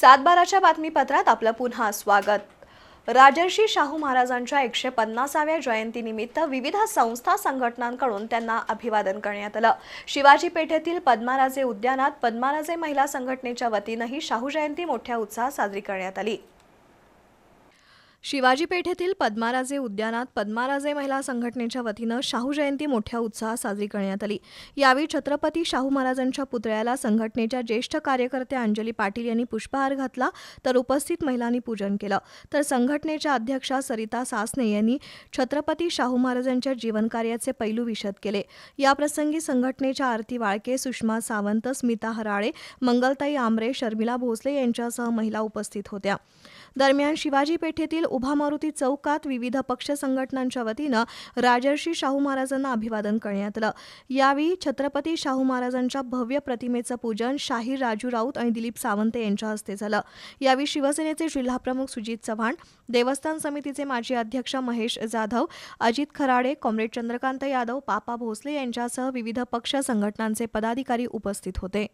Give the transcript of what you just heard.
सातबाराच्या बातमीपत्रात आपलं पुन्हा स्वागत. राजर्षी शाहू महाराजांच्या एकशे पन्नासाव्या जयंतीनिमित्त विविध संस्था संघटनांकडून त्यांना अभिवादन करण्यात आलं. शिवाजी पेठेतील पद्माराजे उद्यानात पद्माराजे महिला संघटनेच्या वतीनंही शाहू जयंती मोठ्या उत्साहात साजरी करण्यात आली. शिवाजी पेठेतील पद्माराजे उद्यानात पद्माराजे महिला संघटनेच्या वतीनं शाहू जयंती मोठ्या उत्साहात साजरी करण्यात आली. यावेळी छत्रपती शाहू महाराजांच्या पुतळ्याला संघटनेच्या ज्येष्ठ कार्यकर्त्या अंजली पाटील यांनी पुष्पहार घातला तर उपस्थित महिलांनी पूजन केलं. तर संघटनेच्या अध्यक्षा सरिता सासने यांनी छत्रपती शाहू महाराजांच्या जीवनकार्याचे पैलू विशद केले. याप्रसंगी संघटनेच्या आरती वाळके सुषमा सावंत स्मिता हराळे मंगलताई आमरे शर्मिला भोसले यांच्यासह महिला उपस्थित होत्या. दरम्यान शिवाजी पेठेतील उभा मारुती चौकात विविध पक्ष संघटनांच्या वतीनं राजर्षी शाहू महाराजांना अभिवादन करण्यात आलं. यावेळी छत्रपती शाहू महाराजांच्या भव्य प्रतिमेचं पूजन शाहीर राजू राऊत आणि दिलीप सावंत यांच्या हस्ते झालं. यावेळी शिवसेनेचे जिल्हाप्रमुख सुजित चव्हाण देवस्थान समितीचे माजी अध्यक्ष महेश जाधव अजित खराडे कॉम्रेड चंद्रकांत यादव पापा भोसले यांच्यासह विविध पक्ष संघटनांचे पदाधिकारी उपस्थित होते.